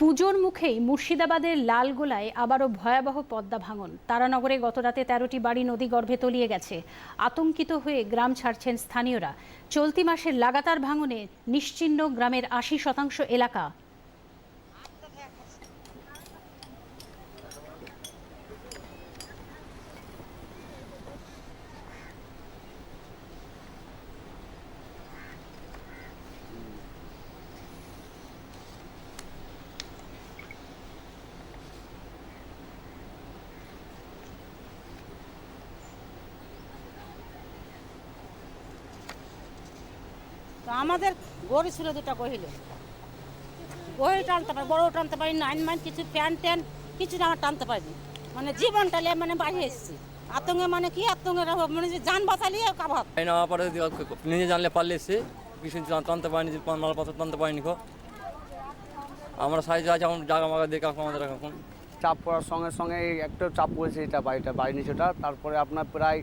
পুজোর মুখেই মুর্শিদাবাদের লালগোলায় আবারও ভয়াবহ পদ্মা ভাঙন। তারানগরে গতরাতে তেরোটি বাড়ি নদী গর্ভে তলিয়ে গেছে। আতঙ্কিত হয়ে গ্রাম ছাড়ছেন স্থানীয়রা। চলতি মাসের লাগাতার ভাঙনে নিশ্চিন্ন গ্রামের আশি শতাংশ এলাকা তো আমাদের গরু ছিল দুটো কহিল। গরু টানতে পারি বড় টানতে পারি নাইন মাইন কিছু প্যান্ট ট্যান কিছু না আমার টানতে পারিনি। মানে জীবনটা নিয়ে মানে বাইরে এসেছি। আতঙ্কে মানে কি আতঙ্কের অভাব, মানে যে যান বাঁচালিয়ে কাভাব এই নেওয়ার পরে নিজে জানলে পারলে সে কিছু টানতে পারিনি মালপত্র টানতে পারিনি খো আমরা সাইজ আছে এখন জায়গা মাগা দেখে আমাদের এখন। চাপ পড়ার সঙ্গে সঙ্গে এই একটা চাপ পড়েছে এটা বাড়িটা বাড়ি নিচেটা। তারপরে আপনার প্রায়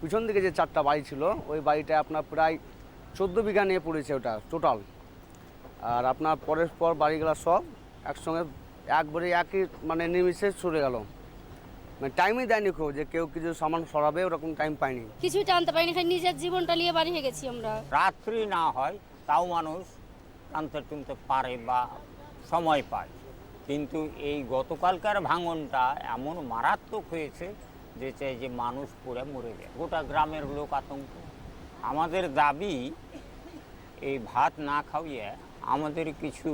পিছন দিকে যে চারটা বাড়ি ছিল ওই বাড়িটায় আপনার প্রায় চোদ্দ বিঘা নিয়ে পড়েছে ওটা টোটাল আর আপনার পরের পর বাড়িগুলো সব একসঙ্গে একবারে একই মানে নিমিষে সরে গেল। মানে টাইমই দেয়নি খুব যে কেউ কিছু সামান সরাবে ওরকম টাইম পাইনি কিছুই টানতে পারিনি খালি নিজের জীবনটা নিয়ে বাড়ি হয়ে গেছি আমরা। রাত্রি না হয় তাও মানুষ টানতে টুনতে পারে বা সময় পায়। কিন্তু এই গতকালকার ভাঙনটা এমন মারাত্মক হয়েছে যে চাই যে মানুষ পুরে মরে যায়। গোটা গ্রামের লোক আতঙ্ক। আমাদের দাবি এই ভাত না খাওয়িয়ে আমাদের কিছু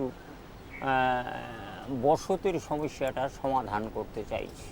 বসতির সমস্যাটা সমাধান করতে চাইছি।